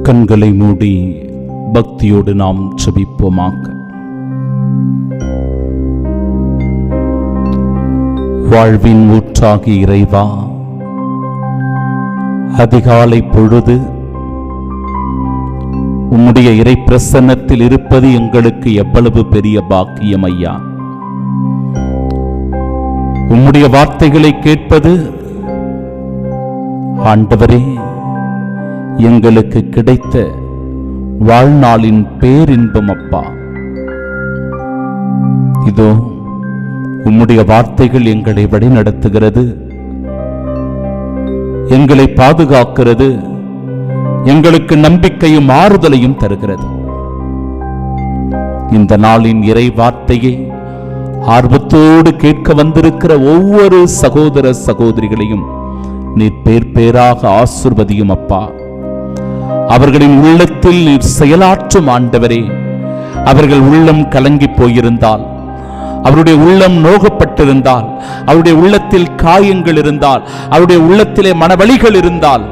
கண்களை மூடி பக்தியோடு நாம் செபிப்போமாக வாழ்வின் ஊற்றாகி இறைவா அதிகாலை பொழுது உம்முடைய இறை பிரசன்னத்தில் இருப்பது எங்களுக்கு எவ்வளவு பெரிய பாக்கியம் ஐயா. உம்முடைய வார்த்தைகளை கேட்பது ஆண்டவரே எங்களுக்கு கிடைத்த வாழ்நாளின் பேரின்பம் அப்பா. இதோ உம்முடைய வார்த்தைகள் எங்களை வழிநடத்துகிறது. எங்களை பாதுகாக்கிறது. எங்களுக்கு நம்பிக்கையும் ஆறுதலையும் தருகிறது. இந்த நாளின் இறை வார்த்தையை ஆர்வத்தோடு கேட்க வந்திருக்கிற ஒவ்வொரு சகோதர சகோதரிகளையும் நீர் பேர் பேராக ஆசிர்வதியும் அப்பா. அவர்களின் உள்ளத்தில் நீர் செயலாற்றும் ஆண்டவரே. அவர்கள் உள்ளம் கலங்கி போயிருந்தால் அவருடைய உள்ளம் நோகப்பட்டிருந்தால் அவருடைய உள்ளத்தில் காயங்கள் இருந்தால் அவருடைய உள்ளத்திலே மனவழிகள் இருந்தால்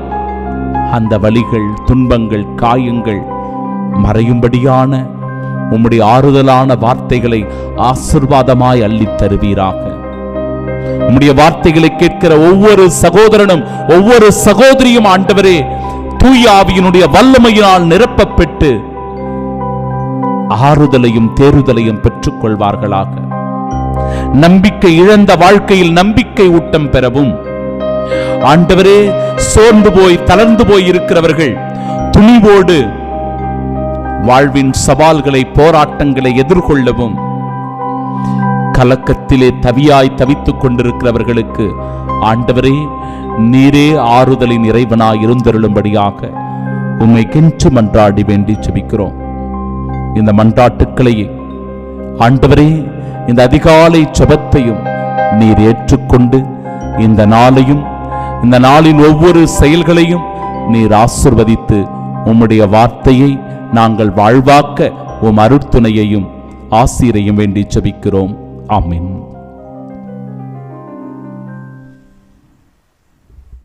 அந்த வழிகள் துன்பங்கள் காயங்கள் மறையும்படியான உம்முடைய ஆறுதலான வார்த்தைகளை ஆசிர்வாதமாய் அள்ளித் தருவீராக. உம்முடைய வார்த்தைகளை கேட்கிற ஒவ்வொரு சகோதரனும் ஒவ்வொரு சகோதரியும் ஆண்டவரே தூய ஆவியினுடைய வல்லமையினால் நிரப்பப்பட்டு ஆறுதலையும் தேறுதலையும் பெற்றுக் கொள்வார்களாக நம்பிக்கை இழந்த வாழ்க்கையில் நம்பிக்கை ஊட்டம் பெறவும். ஆண்டவரே சோர்ந்து போய் தளர்ந்து போய் இருக்கிறவர்கள் துணிவோடு வாழ்வின் சவால்களை போராட்டங்களை எதிர்கொள்ளவும். கலக்கத்திலே தவியாய் தவித்துக் கொண்டிருக்கிறவர்களுக்கு ஆண்டவரே நீரே ஆறுதலின் இறைவனாய் இருந்தருளும்படியாக உம்மை கென்று மன்றாடி வேண்டி செபிக்கிறோம் இந்த மன்றாட்டுக்களையே ஆண்டவரே இந்த அதிகாலை ஜெபத்தையும் நீர் ஏற்றுக்கொண்டு இந்த நாளையும் இந்த நாளின் ஒவ்வொரு செயல்களையும் நீர் ஆசிர்வதித்து உம்முடைய வார்த்தையை நாங்கள் வாழ்வாக்க உம் அருட்துணையையும் ஆசீரையும் வேண்டி செபிக்கிறோம் ஆமென்.